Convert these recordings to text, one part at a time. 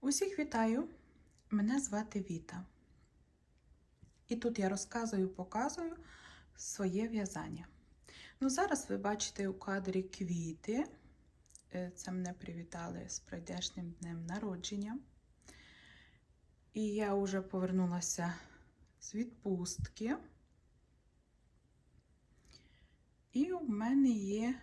Усіх вітаю! Мене звати Віта. І тут я розказую, показую своє в'язання. Ну, зараз ви бачите у кадрі квіти. Е, Це мене привітали з прийдешнім днем народження. І я вже повернулася з відпустки. І у мене є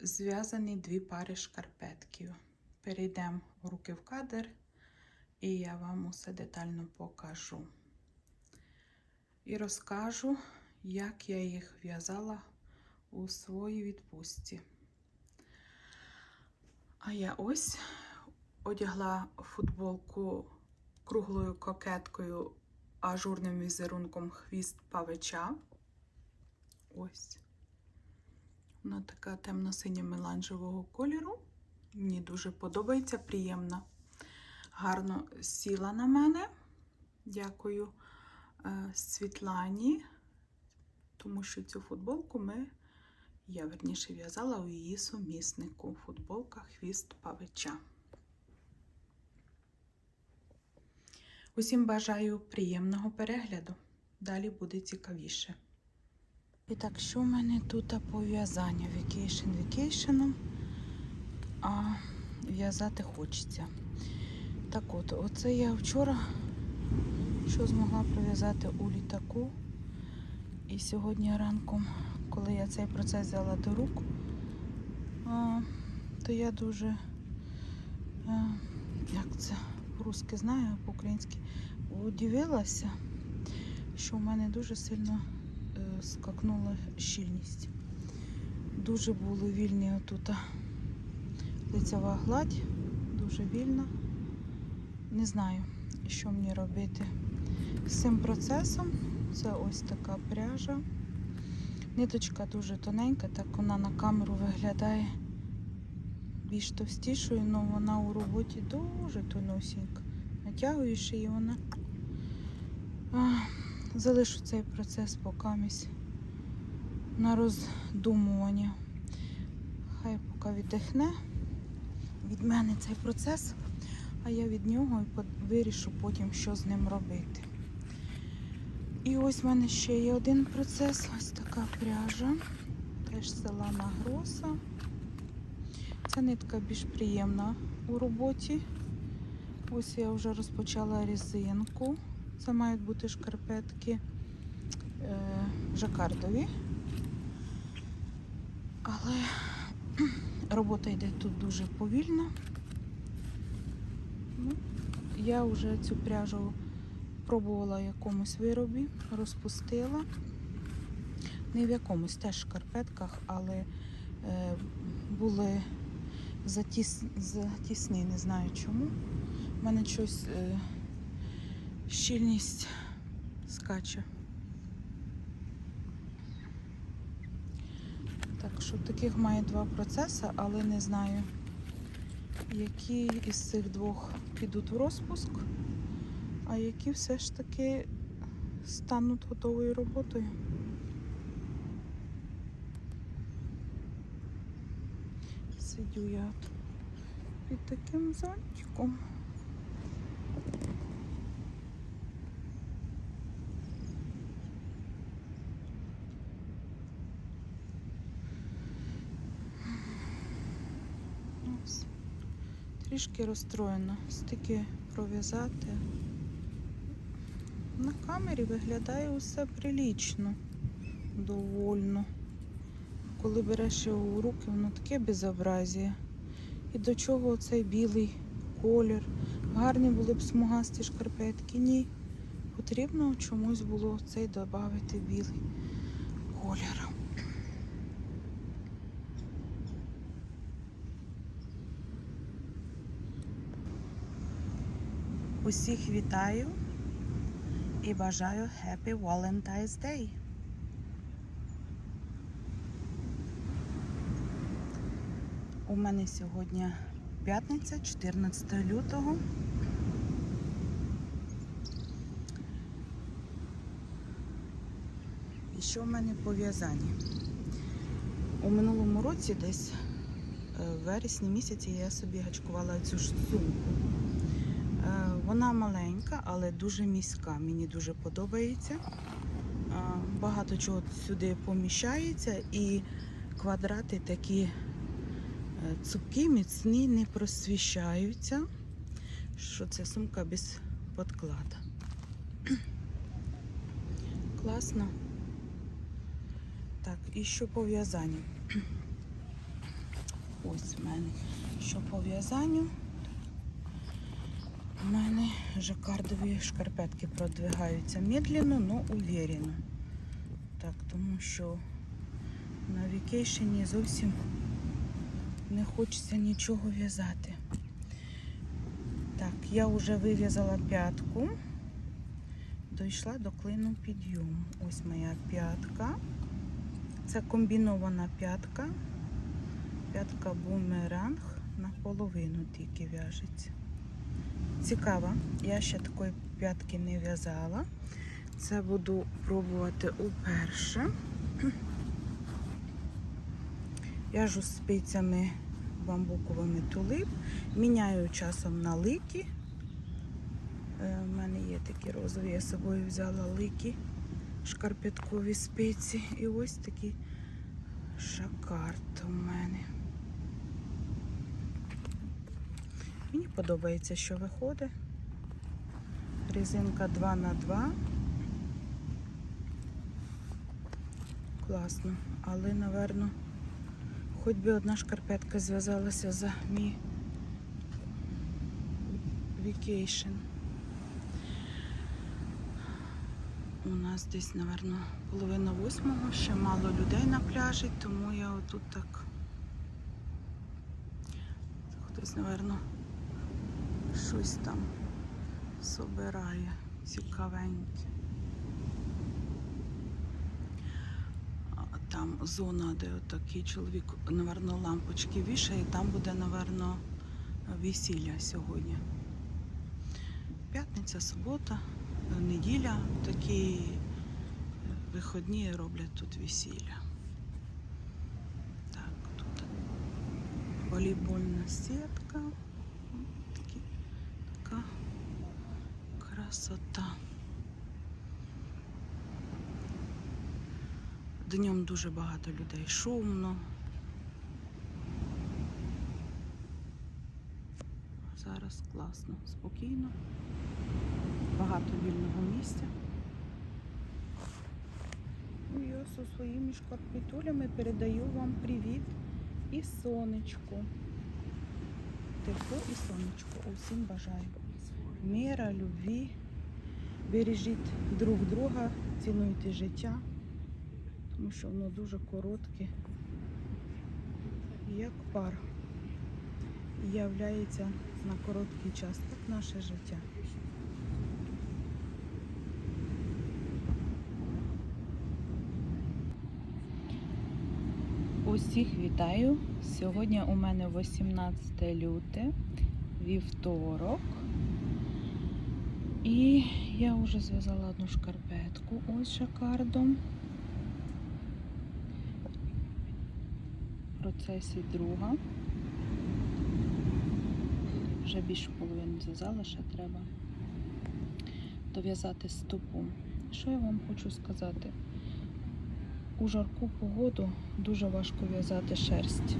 зв'язані дві пари шкарпетків. Перейдемо руки в кадр, і я вам усе детально покажу. І розкажу, як я їх в'язала у своїй відпустці. А я ось одягла футболку круглою кокеткою ажурним візерунком хвіст павича. Ось. Вона така темно-синя меланжевого кольору. Мені дуже подобається, приємна. Гарно сіла на мене. Дякую е, Світлані, тому що цю футболку ми, я верніше в'язала у її суміснику. Футболка Хвіст Павича. Усім бажаю приємного перегляду. Далі буде цікавіше. І так, що в мене тут по в'язанню? Vacation vacation, а в'язати хочеться. Так от, оце я вчора що змогла пров'язати у літаку. І сьогодні ранком, коли я цей процес взяла до рук, то я дуже, як це по-русски знаю, по-українськи, удивилася, що в мене дуже сильно е, скакнула щільність. Дуже були вільні отут лицева гладь, дуже вільна. Не знаю, що мені робити з цим процесом. Це ось така пряжа. Ниточка дуже тоненька, так вона на камеру виглядає більш товстішою, але вона у роботі дуже тонусінька. Натягуєш її вона. Залишу цей процес покамість на роздумування. Хай поки віддихне від мене цей процес, а я від нього і вирішу потім, що з ним робити. І ось в мене ще є один процес, ось така пряжа, теж села Нагроса. Ця нитка більш приємна у роботі. Ось я вже розпочала різинку. Це мають бути шкарпетки е, жакардові. Але робота йде тут дуже повільно. Ну, я вже цю пряжу пробувала в якомусь виробі, розпустила. Не в якомусь теж шкарпетках, але е, були затіс... затісні, не знаю чому. У мене щось е, щільність скаче. Так що таких має два процеси, але не знаю, які із цих двох підуть в розпуск, а які все ж таки стануть готовою роботою. Сидю я під таким зонтиком. Ось. Трішки розстроєно, стільки пров'язати. На камері виглядає усе прилічно, довольно. Коли береш його у руки, воно таке безобразіє. І до чого цей білий колір? Гарні були б смугасті шкарпетки. Ні. Потрібно чомусь було цей додати білий колір. Усіх вітаю і бажаю Happy Valentine's Day. У мене сьогодні п'ятниця, 14 лютого. І що в мене по в'язанні? У минулому році десь в вересні місяці я собі гачкувала цю ж сумку. Вона маленька, але дуже міська. Мені дуже подобається. Багато чого сюди поміщається і квадрати такі е, цупкі, міцні, не просвіщаються. Що це сумка без подклада. Класно. Так, і що по в'язанню? Ось в мене. Що по в'язанню? Жакардові шкарпетки продвигаються медленно, но уверенно. Так, тому що на вікейшені зовсім не хочеться нічого в'язати. Так, я вже вив'язала п'ятку. Дійшла до клину підйому. Ось моя п'ятка. Це комбінована п'ятка. П'ятка бумеранг наполовину тільки в'яжеться. Цікаво, я ще такої п'ятки не в'язала. Це буду пробувати уперше. В'яжу спицями бамбуковими тулип. Міняю часом на лики. Е, У мене є такі розові, я з собою взяла лики, шкарпеткові спиці. І ось такі шакарт у мене. Мені подобається, що виходить. Резинка 2 на 2 Класно. Але, напевно, хоч би одна шкарпетка зв'язалася за мій вікейшн. У нас десь, напевно, половина восьмого, ще мало людей на пляжі, тому я отут так. Хтось, напевно, щось там собирає цікавеньке. Там зона, де отакий чоловік, напевно, лампочки вішає, і там буде, напевно, весілля сьогодні. П'ятниця, субота, неділя, такі виходні роблять тут весілля. Так, тут волейбольна сітка. Такі, така красота. Днем дуже багато людей, шумно. Зараз класно, спокійно, багато вільного місця. Ну, я зі своїми шкарпетулями передаю вам привіт і сонечку. Тепло і сонечко. Усім бажаю. Мира, любві. Бережіть друг друга, цінуйте життя, тому що воно дуже коротке, як пар. І являється на короткий час, так наше життя. Усіх вітаю. Сьогодні у мене 18 люте, вівторок. І я вже зв'язала одну шкарпетку ось жакардом. В процесі друга. Вже більше половини зв'язала, ще треба дов'язати стопу. Що я вам хочу сказати? У жарку погоду дуже важко в'язати шерсть.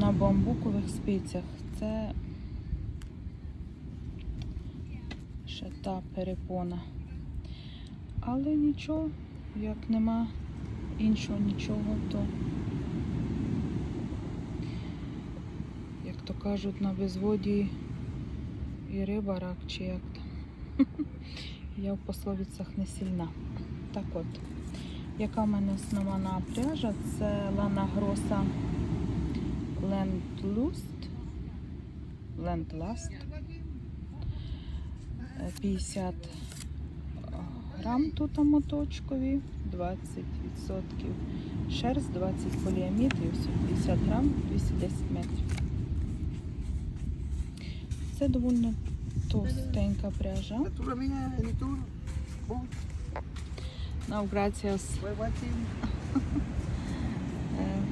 На бамбукових спицях це ще та перепона. Але нічого, як нема іншого нічого, то, як то кажуть, на безводі і риба рак, чи як там. Я в пословицях не сильна. Так от. Яка в мене основна пряжа? Це Lana Grossa Land Lust. Land Last. Е, 50 грам тут моточкові, 20% шерсть, 20 поліамід і ось 50 грам, 210 метрів. Це доволі товстенька пряжа. Now, gracias. Е,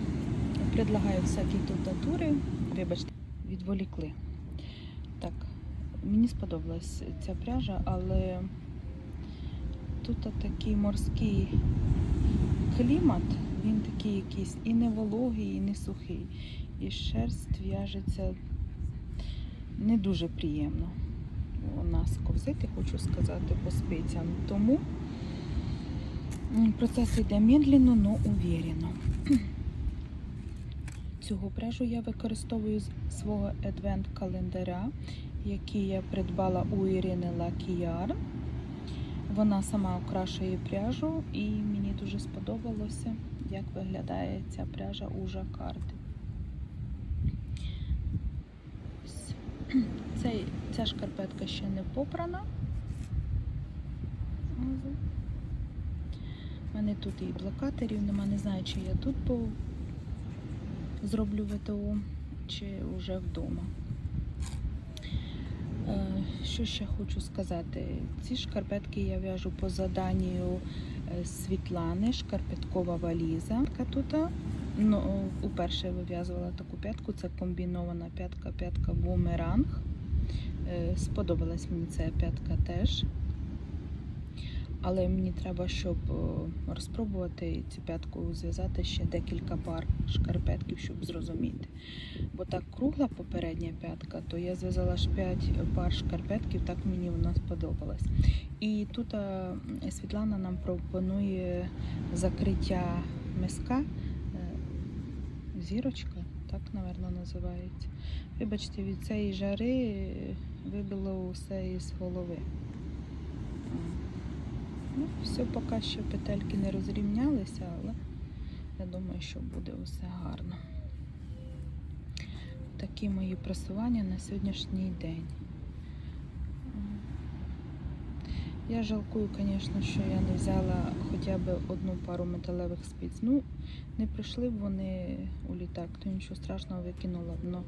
предлагаю всякі тут татури. Вибачте, відволікли. Мені сподобалась ця пряжа, але тут такий морський клімат, він такий якийсь і не вологий, і не сухий. І шерсть в'яжеться не дуже приємно. Вона сковзити, хочу сказати, по спицям. Тому процес йде медленно, но уверенно. Цього пряжу я використовую з свого адвент-календаря, який я придбала у Ірини Лакіяр. Вона сама окрашує пряжу і мені дуже сподобалося, як виглядає ця пряжа у жакарди. Цей, ця шкарпетка ще не попрана. У мене тут і блокаторів нема, не знаю, чи я тут зроблю ВТО, чи вже вдома. Що ще хочу сказати? Ці шкарпетки я в'яжу по заданню е, Світлани, шкарпеткова валіза. Тут ну, уперше вив'язувала таку п'ятку, це комбінована п'ятка, п'ятка бумеранг. Е, Сподобалась мені ця п'ятка теж. Але мені треба, щоб е, розпробувати цю п'ятку зв'язати ще декілька пар шкарпетків, щоб зрозуміти. Бо так кругла попередня п'ятка, то я зв'язала ж 5 пар шкарпетків, так мені вона сподобалась. І тут е, Світлана нам пропонує закриття миска. е, Зірочка, так, напевно, називається. Вибачте, від цієї жари вибило усе із голови. Ну, все, поки що петельки не розрівнялися, але я думаю, що буде все гарно. Такі мої просування на сьогоднішній день. Я жалкую, звісно, що я не взяла хоча б одну пару металевих спиць. Ну, не прийшли б вони у літак, то нічого страшного викинула б.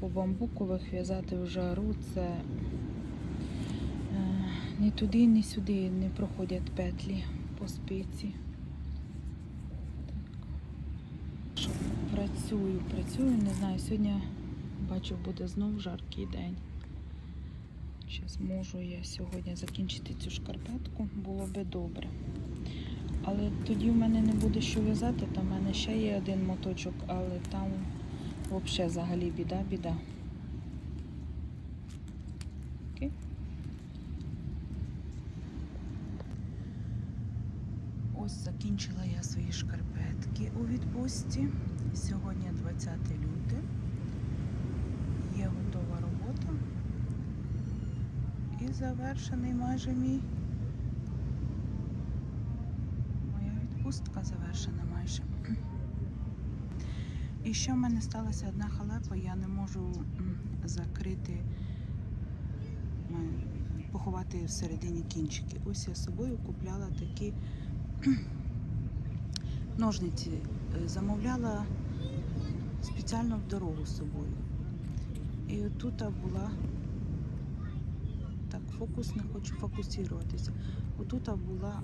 По бамбукових в'язати в жару це ні туди, ні сюди не проходять петлі по спиці. Працюю, працюю, не знаю, сьогодні бачу, буде знов жаркий день. Чи зможу я сьогодні закінчити цю шкарпетку, було би добре. Але тоді в мене не буде що в'язати, там в мене ще є один моточок, але там взагалі взагалі Ось закінчила я свої шкарпетки у відпустці. Сьогодні 20 люте. Є готова робота. І завершений майже мій. Моя відпустка завершена майже. І ще в мене сталася одна халепа, я не можу закрити, поховати всередині кінчики. Ось я з собою купляла такі ножниці, Е, замовляла спеціально в дорогу з собою. І тут була так, фокус не хочу фокусуватися. Отут була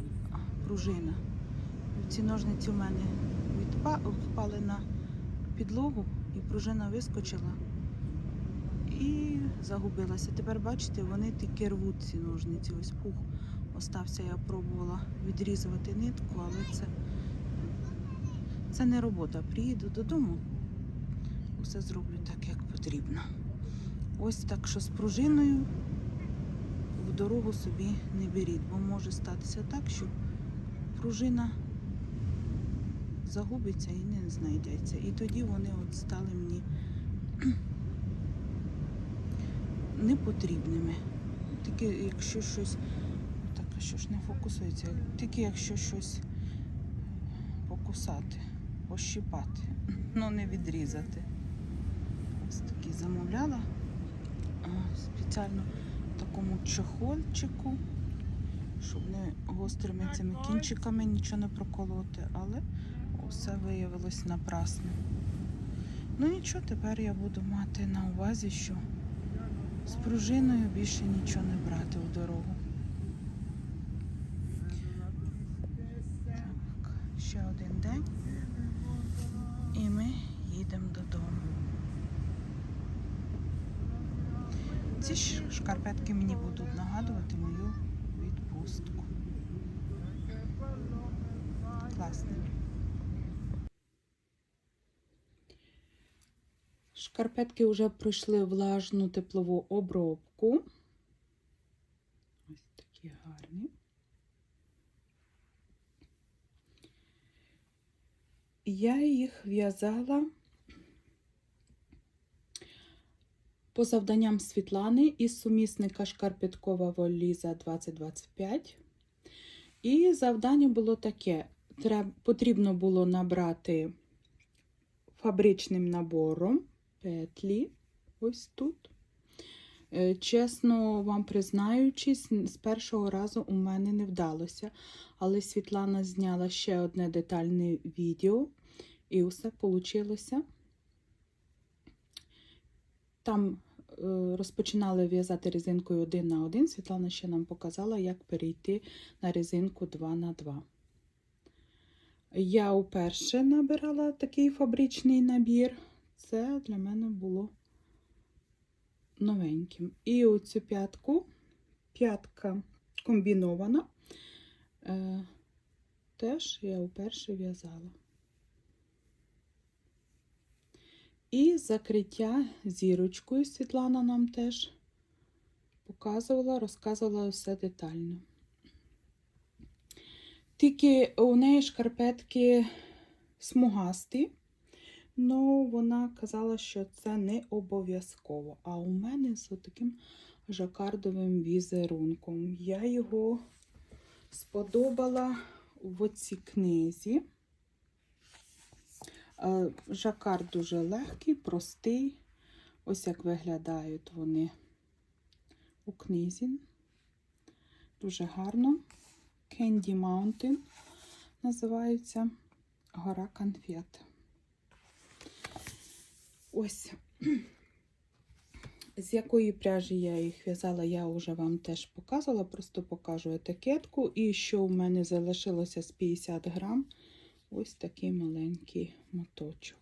пружина. Ці ножниці у мене впали на підлогу, і пружина вискочила і загубилася. Тепер бачите, вони такі рвуть ці ножниці. Ось пух остався. Я пробувала відрізувати нитку, але це, це не робота. Приїду додому, усе зроблю так, як потрібно. Ось так, що з пружиною в дорогу собі не беріть, бо може статися так, що пружина загубиться і не знайдеться. І тоді вони от стали мені непотрібними. Тільки якщо щось. Що ж не фокусується? Тільки якщо щось покусати, пощипати, ну не відрізати. Ось такі замовляла спеціально в такому чохольчику, щоб не гострими цими кінчиками нічого не проколоти, але все виявилось напрасно. Ну нічого, тепер я буду мати на увазі, що з пружиною більше нічого не брати у дорогу. Так, ще один день. І ми їдемо додому. Ці ж шкарпетки мені будуть нагадувати мою відпустку. Класно. Шкарпетки вже пройшли влажну теплову обробку. Ось такі гарні. Я їх в'язала по завданням Світлани із сумісника Шкарпеткова Воліза 2025. І завдання було таке: потрібно було набрати фабричним набором петлі ось тут. Е, Чесно вам признаючись, з першого разу у мене не вдалося, але Світлана зняла ще одне детальне відео, і усе вийшло. Там е, розпочинали в'язати резинкою 1 на 1. Світлана ще нам показала, як перейти на резинку 2 на 2. Я вперше набирала такий фабричний набір. Це для мене було новеньким. І оцю п'ятку, п'ятка комбінована, е, теж я вперше в'язала. І закриття зірочкою Світлана нам теж показувала, розказувала все детально. Тільки у неї шкарпетки смугасті, але вона казала, що це не обов'язково. А у мене з таким жакардовим візерунком. Я його сподобала в цій книзі. Е, Жакард дуже легкий, простий. Ось як виглядають вони у книзі. Дуже гарно. Candy Mountain називається гора конфет. Ось з якої пряжі я їх в'язала, я вже вам теж показувала, просто покажу етикетку. І що в мене залишилося з 50 грам, ось такий маленький моточок.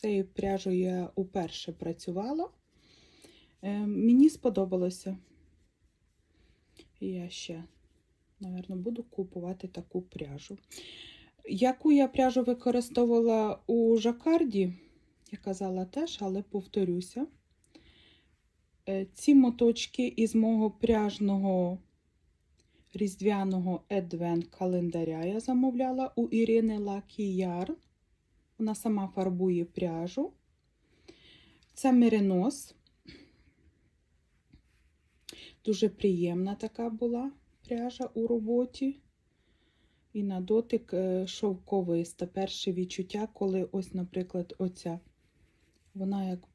Цією пряжею я уперше працювала. Е, Мені сподобалося. Я ще, мабуть, буду купувати таку пряжу. Яку я пряжу використовувала у жакарді, я казала теж, але повторюся. Е, Ці моточки із мого пряжного різдвяного адвент календаря я замовляла у Ірини Лакі Яр. Вона сама фарбує пряжу. Це меринос. Дуже приємна така була пряжа у роботі. І на дотик е, шовковиста. Перше відчуття, коли ось, наприклад, оця, вона як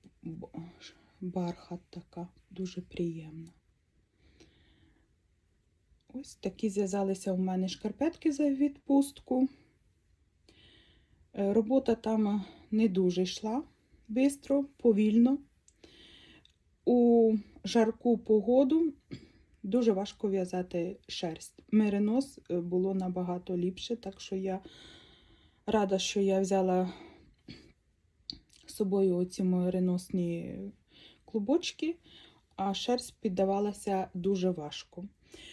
бархат така, дуже приємна. Ось такі зв'язалися у мене шкарпетки за відпустку. Е, Робота там не дуже йшла швидко, повільно. У жарку погоду дуже важко в'язати шерсть. Меринос е, було набагато ліпше, так що я рада, що я взяла собою оці мериносні клубочки, а шерсть піддавалася дуже важко.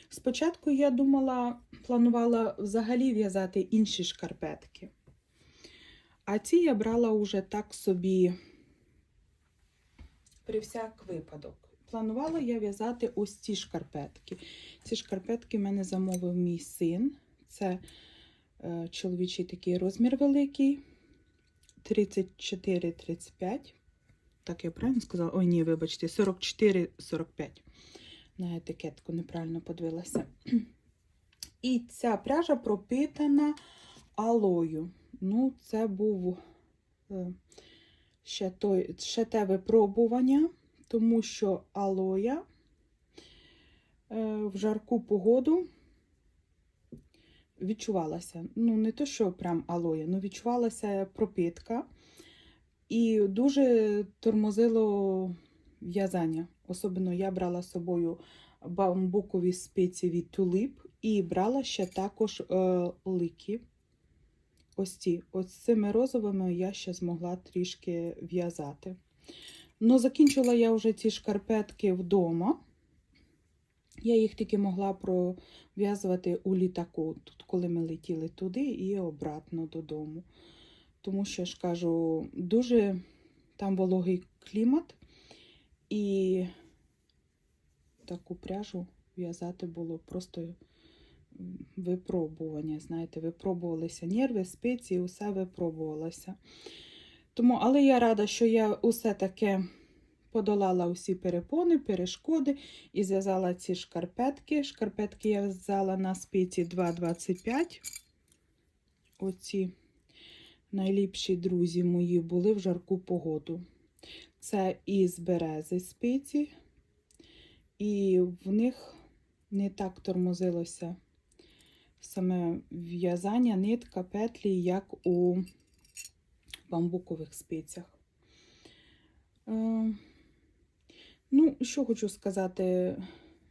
Спочатку я думала, планувала взагалі в'язати інші шкарпетки. А ці я брала уже так собі при всяк випадок. Планувала я в'язати ось ці шкарпетки. Ці шкарпетки мене замовив мій син. Це е, чоловічий такий розмір великий. 34-35. Так, я правильно сказала? Ой, ні, вибачте, 44-45. На етикетку неправильно подивилася. І ця пряжа пропитана алою. Ну, це був е, ще, той, ще те випробування, тому що алоя е, в жарку погоду відчувалася. Ну, не то, що прям алоя, ну відчувалася пропитка. І дуже тормозило в'язання. Особливо я брала з собою бамбукові спиці від тулип і брала ще також е, лики ось ці, ось цими розовими я ще змогла трішки в'язати. Ну, закінчила я вже ці шкарпетки вдома. Я їх тільки могла пров'язувати у літаку, тут, коли ми летіли туди і обратно додому. Тому що ж кажу, дуже там вологий клімат, і таку пряжу в'язати було просто випробування. Знаєте, випробувалися нерви, спиці, усе випробувалося. Тому, але я рада, що я усе таке подолала усі перепони, перешкоди і зв'язала ці шкарпетки. Шкарпетки я в'язала на спиці 2,25. Оці найліпші друзі мої були в жарку погоду. Це із берези спиці, і в них не так тормозилося саме в'язання, нитка, петлі, як у бамбукових спицях. Ну, що хочу сказати,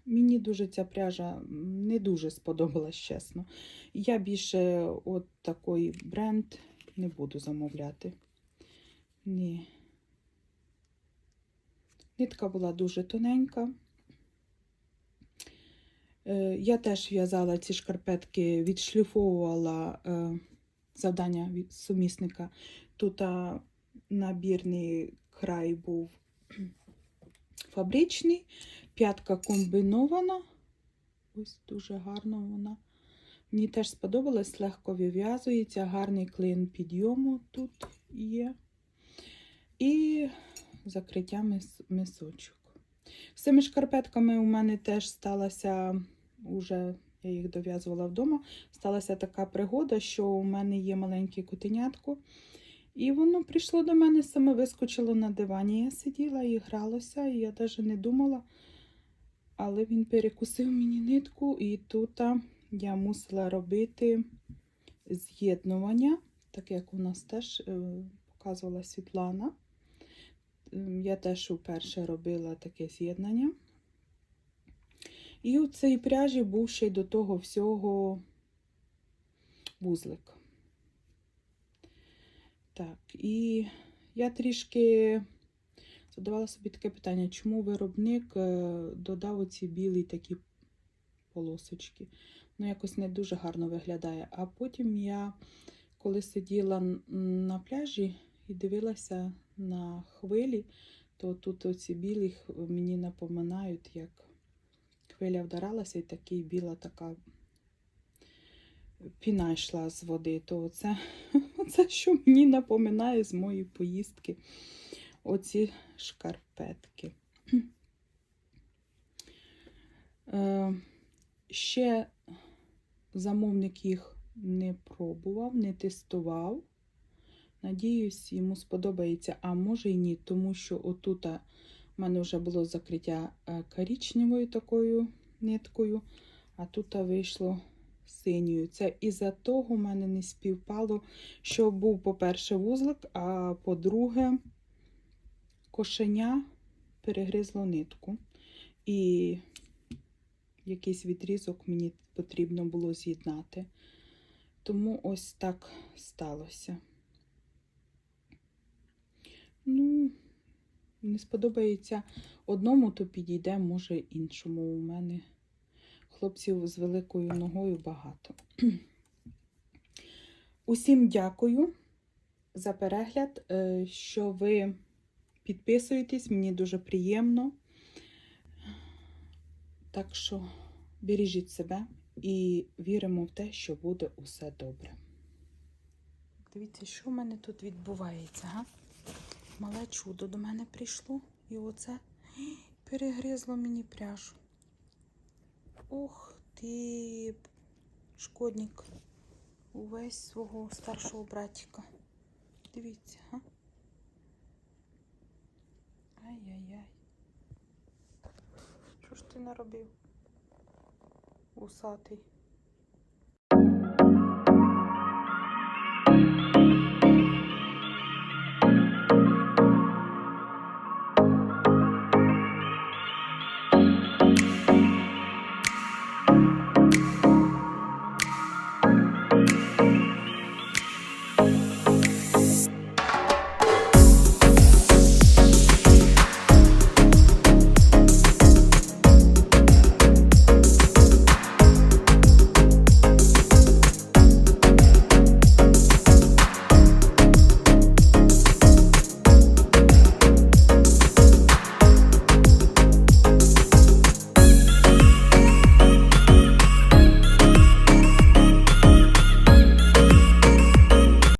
мені дуже ця пряжа не дуже сподобалась, чесно. Я більше от такий бренд не буду замовляти. Ні. Нитка була дуже тоненька. Е, Я теж в'язала ці шкарпетки, відшліфовувала е, завдання від сумісника. Тут набірний край був фабричний, п'ятка комбінована. Ось дуже гарно вона. Мені теж сподобалось, легко вив'язується, гарний клин підйому тут є. І закриття мис- мисочок. З цими шкарпетками у мене теж сталася, уже я їх дов'язувала вдома, сталася така пригода, що у мене є маленьке котенятко. І воно прийшло до мене, саме вискочило на дивані. Я сиділа і гралося, і я навіть не думала. Але він перекусив мені нитку, і тут я мусила робити з'єднування, так як у нас теж е, показувала Світлана. Ем, Я теж вперше робила таке з'єднання. І у цій пряжі був ще й до того всього вузлик. Так, і я трішки задавала собі таке питання, чому виробник е, додав оці білі такі полосочки. Ну, якось не дуже гарно виглядає. А потім я, коли сиділа на пляжі і дивилася на хвилі, то тут оці білі мені напоминають, як хвиля вдаралася, і такий біла така піна йшла з води. То це, це що мені напоминає з моєї поїздки оці шкарпетки. Е, ще замовник їх не пробував, не тестував. Надіюсь, йому сподобається, а може й ні, тому що отут в мене вже було закриття е, коричневою такою ниткою, а тут вийшло синьою. Це із-за того в мене не співпало, що був, по-перше, вузлик, а по-друге, кошеня перегризло нитку. І якийсь відрізок мені потрібно було з'єднати. Тому ось так сталося. Ну, не сподобається одному, то підійде, може, іншому. У мене хлопців з великою ногою багато. Усім дякую за перегляд, е, що ви підписуєтесь, мені дуже приємно. Так що бережіть себе і віримо в те, що буде усе добре. Дивіться, що в мене тут відбувається, га? Мале чудо до мене прийшло. І оце перегризло мені пряжу. Ух ти, шкодник увесь свого старшого братика. Дивіться, га? Ай-яй-яй. Що ж ти наробив? Усатий.